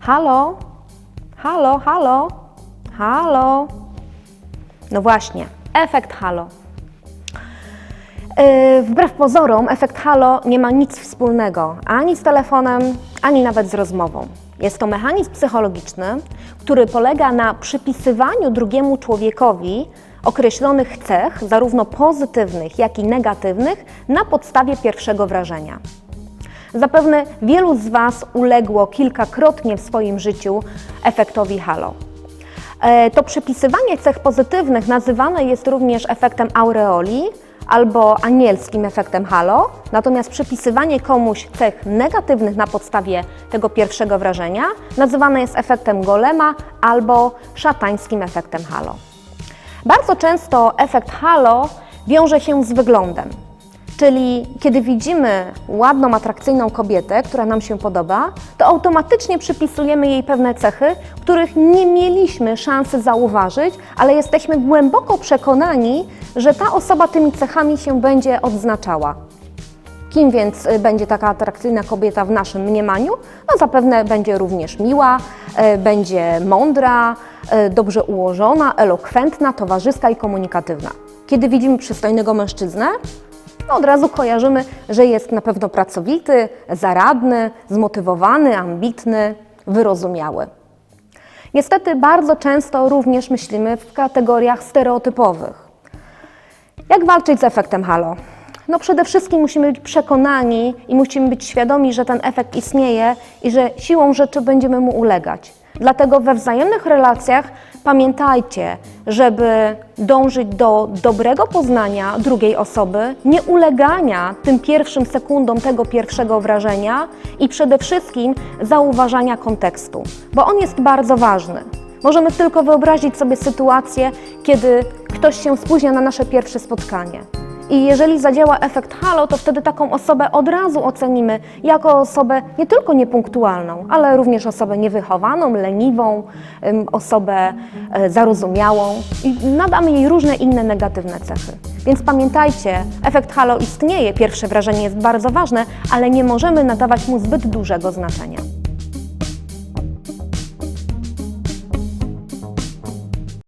Halo? Halo, halo? Halo? No właśnie, efekt halo. Yy, Wbrew pozorom, efekt halo nie ma nic wspólnego ani z telefonem, ani nawet z rozmową. Jest to mechanizm psychologiczny, który polega na przypisywaniu drugiemu człowiekowi określonych cech, zarówno pozytywnych, jak i negatywnych, na podstawie pierwszego wrażenia. Zapewne wielu z Was uległo kilkakrotnie w swoim życiu efektowi halo. E, To przypisywanie cech pozytywnych nazywane jest również efektem aureoli albo anielskim efektem halo, natomiast przypisywanie komuś cech negatywnych na podstawie tego pierwszego wrażenia nazywane jest efektem golema albo szatańskim efektem halo. Bardzo często efekt halo wiąże się z wyglądem. Czyli kiedy widzimy ładną, atrakcyjną kobietę, która nam się podoba, to automatycznie przypisujemy jej pewne cechy, których nie mieliśmy szansy zauważyć, ale jesteśmy głęboko przekonani, że ta osoba tymi cechami się będzie odznaczała. Kim więc y, będzie taka atrakcyjna kobieta w naszym mniemaniu? No zapewne będzie również miła, y, będzie mądra, y, dobrze ułożona, elokwentna, towarzyska i komunikatywna. Kiedy widzimy przystojnego mężczyznę, no od razu kojarzymy, że jest na pewno pracowity, zaradny, zmotywowany, ambitny, wyrozumiały. Niestety bardzo często również myślimy w kategoriach stereotypowych. Jak walczyć z efektem halo? No przede wszystkim musimy być przekonani i musimy być świadomi, że ten efekt istnieje i że siłą rzeczy będziemy mu ulegać. Dlatego we wzajemnych relacjach pamiętajcie, żeby dążyć do dobrego poznania drugiej osoby, nie ulegania tym pierwszym sekundom tego pierwszego wrażenia i przede wszystkim zauważania kontekstu, bo on jest bardzo ważny. Możemy tylko wyobrazić sobie sytuację, kiedy ktoś się spóźnia na nasze pierwsze spotkanie. I jeżeli zadziała efekt halo, to wtedy taką osobę od razu ocenimy jako osobę nie tylko niepunktualną, ale również osobę niewychowaną, leniwą, osobę e, zarozumiałą i nadamy jej różne inne negatywne cechy. Więc pamiętajcie, efekt halo istnieje, pierwsze wrażenie jest bardzo ważne, ale nie możemy nadawać mu zbyt dużego znaczenia.